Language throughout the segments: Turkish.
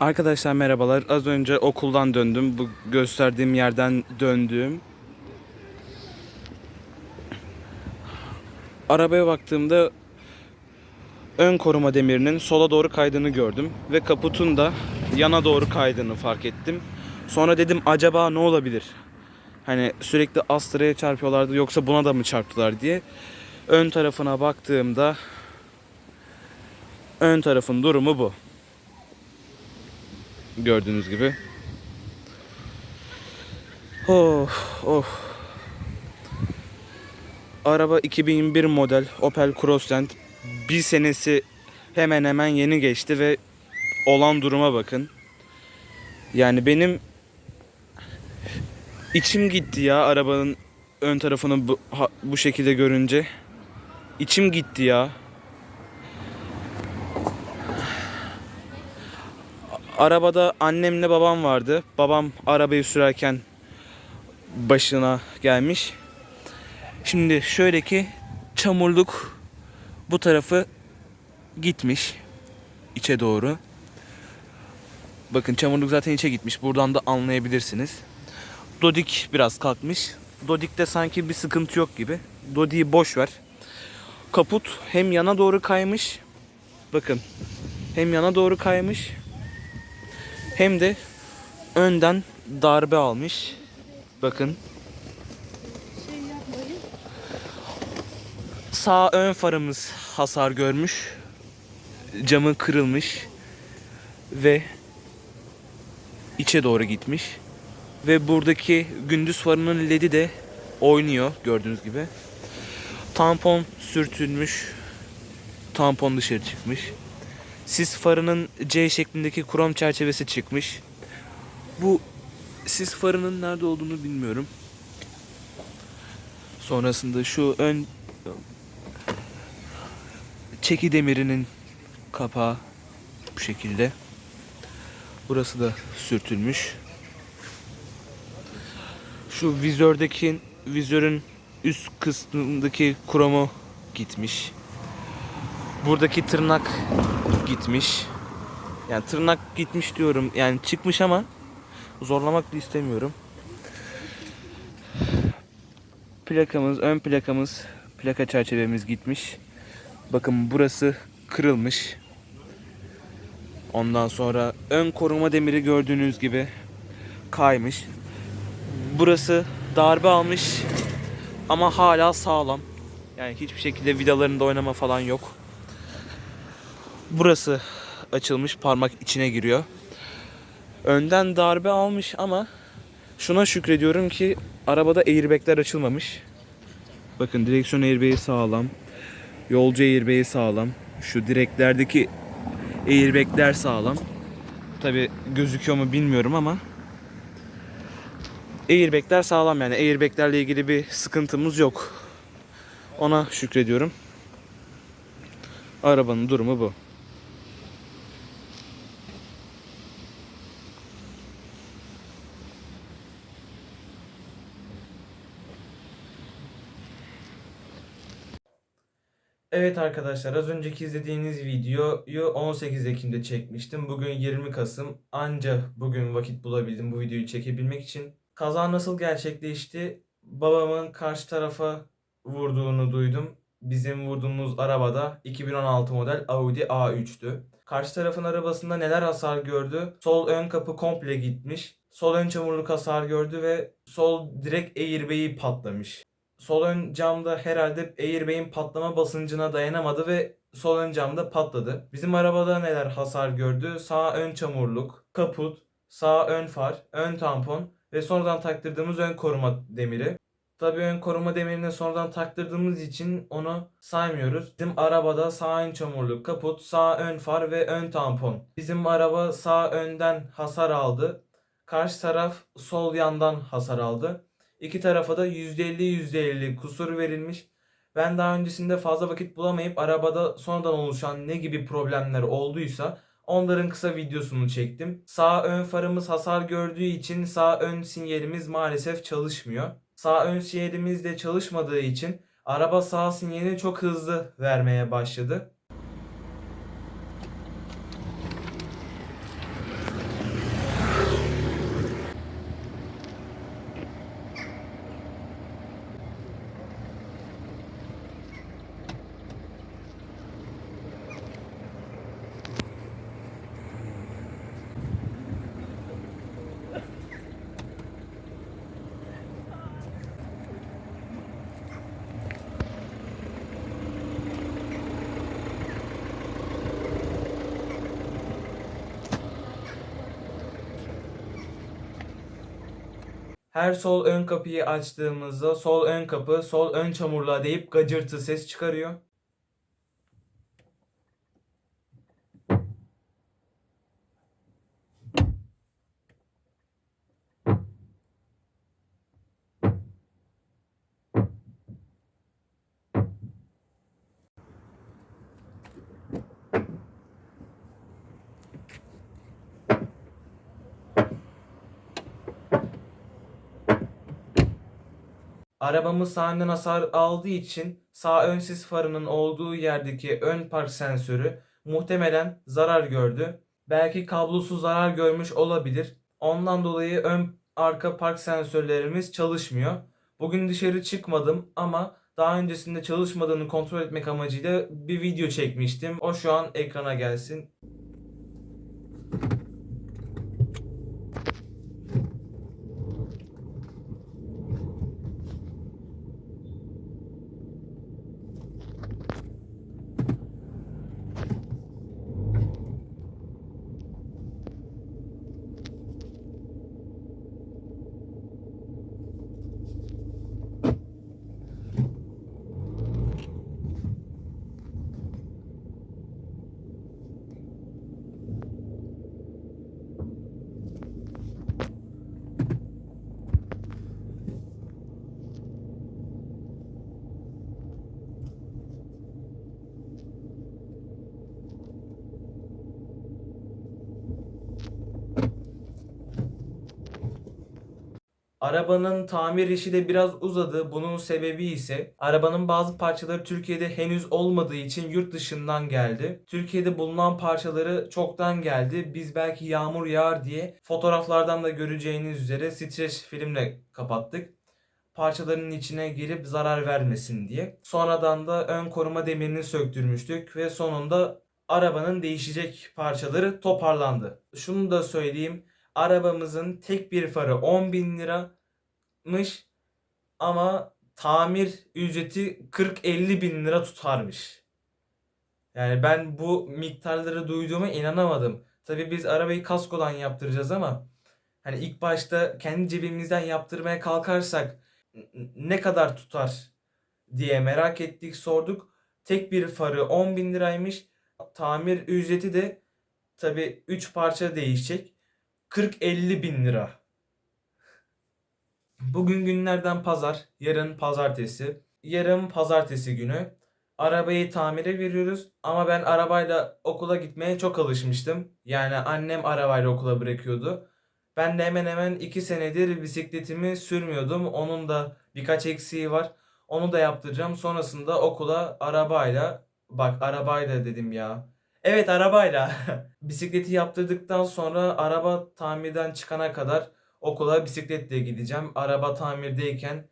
Arkadaşlar merhabalar. Az önce okuldan döndüm. Bu gösterdiğim yerden döndüm. Arabaya baktığımda ön koruma demirinin sola doğru kaydığını gördüm ve kaputun da yana doğru kaydığını fark ettim. Sonra dedim acaba ne olabilir? Hani sürekli Astra'ya çarpıyorlardı yoksa buna da mı çarptılar diye. Ön tarafına baktığımda ön tarafın durumu bu. Gördüğünüz gibi. Of of. Araba 2001 model Opel Crossland. Bir senesi hemen hemen yeni geçti ve olan duruma bakın. Yani benim içim gitti ya arabanın ön tarafını bu, ha- bu şekilde görünce. İçim gitti ya. Arabada annemle babam vardı. Babam arabayı sürerken başına gelmiş. Şimdi şöyle ki çamurluk bu tarafı gitmiş içe doğru. Bakın çamurluk zaten içe gitmiş. Buradan da anlayabilirsiniz. Dodik biraz kalkmış. Dodik'te sanki bir sıkıntı yok gibi. Dodik'i boş ver. Kaput hem yana doğru kaymış. Bakın. Hem yana doğru kaymış hem de önden darbe almış. Bakın. Sağ ön farımız hasar görmüş. Camı kırılmış ve içe doğru gitmiş. Ve buradaki gündüz farının ledi de oynuyor gördüğünüz gibi. Tampon sürtülmüş. Tampon dışarı çıkmış. Sis farının C şeklindeki krom çerçevesi çıkmış. Bu sis farının nerede olduğunu bilmiyorum. Sonrasında şu ön çeki demirinin kapağı bu şekilde. Burası da sürtülmüş. Şu vizördeki vizörün üst kısmındaki kromu gitmiş. Buradaki tırnak gitmiş. Yani tırnak gitmiş diyorum. Yani çıkmış ama zorlamak da istemiyorum. Plakamız, ön plakamız, plaka çerçevemiz gitmiş. Bakın burası kırılmış. Ondan sonra ön koruma demiri gördüğünüz gibi kaymış. Burası darbe almış ama hala sağlam. Yani hiçbir şekilde vidalarında oynama falan yok. Burası açılmış parmak içine giriyor. Önden darbe almış ama şuna şükrediyorum ki arabada airbagler açılmamış. Bakın direksiyon airbag'i sağlam. Yolcu airbag'i sağlam. Şu direklerdeki airbagler sağlam. Tabi gözüküyor mu bilmiyorum ama airbagler sağlam yani airbaglerle ilgili bir sıkıntımız yok. Ona şükrediyorum. Arabanın durumu bu. Evet arkadaşlar az önceki izlediğiniz videoyu 18 Ekim'de çekmiştim. Bugün 20 Kasım. Anca bugün vakit bulabildim bu videoyu çekebilmek için. Kaza nasıl gerçekleşti? Babamın karşı tarafa vurduğunu duydum. Bizim vurduğumuz arabada 2016 model Audi A3'tü. Karşı tarafın arabasında neler hasar gördü? Sol ön kapı komple gitmiş. Sol ön çamurluk hasar gördü ve sol direkt airbag'i patlamış. Sol ön camda herhalde airbag'in patlama basıncına dayanamadı ve sol ön camda patladı. Bizim arabada neler hasar gördü? Sağ ön çamurluk, kaput, sağ ön far, ön tampon ve sonradan taktırdığımız ön koruma demiri. Tabii ön koruma demirini sonradan taktırdığımız için onu saymıyoruz. Bizim arabada sağ ön çamurluk, kaput, sağ ön far ve ön tampon. Bizim araba sağ önden hasar aldı. Karşı taraf sol yandan hasar aldı. İki tarafa da %50 %50 kusur verilmiş. Ben daha öncesinde fazla vakit bulamayıp arabada sonradan oluşan ne gibi problemler olduysa onların kısa videosunu çektim. Sağ ön farımız hasar gördüğü için sağ ön sinyalimiz maalesef çalışmıyor. Sağ ön sinyalimiz de çalışmadığı için araba sağ sinyalini çok hızlı vermeye başladı. Her sol ön kapıyı açtığımızda sol ön kapı, sol ön çamurluğa deyip gacırtı ses çıkarıyor. Arabamız sahiden hasar aldığı için sağ ön sis farının olduğu yerdeki ön park sensörü muhtemelen zarar gördü. Belki kablosuz zarar görmüş olabilir. Ondan dolayı ön arka park sensörlerimiz çalışmıyor. Bugün dışarı çıkmadım ama daha öncesinde çalışmadığını kontrol etmek amacıyla bir video çekmiştim. O şu an ekrana gelsin. Arabanın tamir işi de biraz uzadı. Bunun sebebi ise arabanın bazı parçaları Türkiye'de henüz olmadığı için yurt dışından geldi. Türkiye'de bulunan parçaları çoktan geldi. Biz belki yağmur yağar diye fotoğraflardan da göreceğiniz üzere streç filmle kapattık. Parçaların içine girip zarar vermesin diye. Sonradan da ön koruma demirini söktürmüştük ve sonunda arabanın değişecek parçaları toparlandı. Şunu da söyleyeyim arabamızın tek bir farı 10 bin liramış ama tamir ücreti 40-50 bin lira tutarmış. Yani ben bu miktarları duyduğuma inanamadım. Tabii biz arabayı kaskodan yaptıracağız ama hani ilk başta kendi cebimizden yaptırmaya kalkarsak ne kadar tutar diye merak ettik sorduk. Tek bir farı 10 bin liraymış. Tamir ücreti de tabii 3 parça değişecek. 40-50 bin lira. Bugün günlerden pazar, yarın pazartesi. Yarın pazartesi günü. Arabayı tamire veriyoruz ama ben arabayla okula gitmeye çok alışmıştım. Yani annem arabayla okula bırakıyordu. Ben de hemen hemen 2 senedir bisikletimi sürmüyordum. Onun da birkaç eksiği var. Onu da yaptıracağım. Sonrasında okula arabayla, bak arabayla dedim ya. Evet arabayla. Bisikleti yaptırdıktan sonra araba tamirden çıkana kadar okula bisikletle gideceğim. Araba tamirdeyken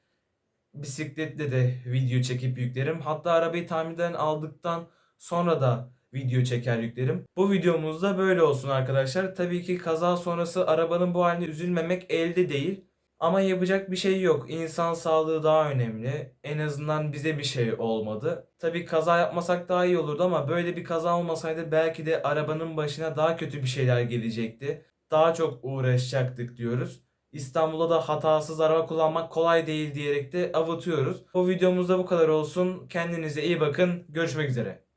bisikletle de video çekip yüklerim. Hatta arabayı tamirden aldıktan sonra da video çeker yüklerim. Bu videomuz da böyle olsun arkadaşlar. Tabii ki kaza sonrası arabanın bu haline üzülmemek elde değil. Ama yapacak bir şey yok. İnsan sağlığı daha önemli. En azından bize bir şey olmadı. Tabii kaza yapmasak daha iyi olurdu ama böyle bir kaza olmasaydı belki de arabanın başına daha kötü bir şeyler gelecekti. Daha çok uğraşacaktık diyoruz. İstanbul'da da hatasız araba kullanmak kolay değil diyerek de avutuyoruz. Bu videomuzda bu kadar olsun. Kendinize iyi bakın. Görüşmek üzere.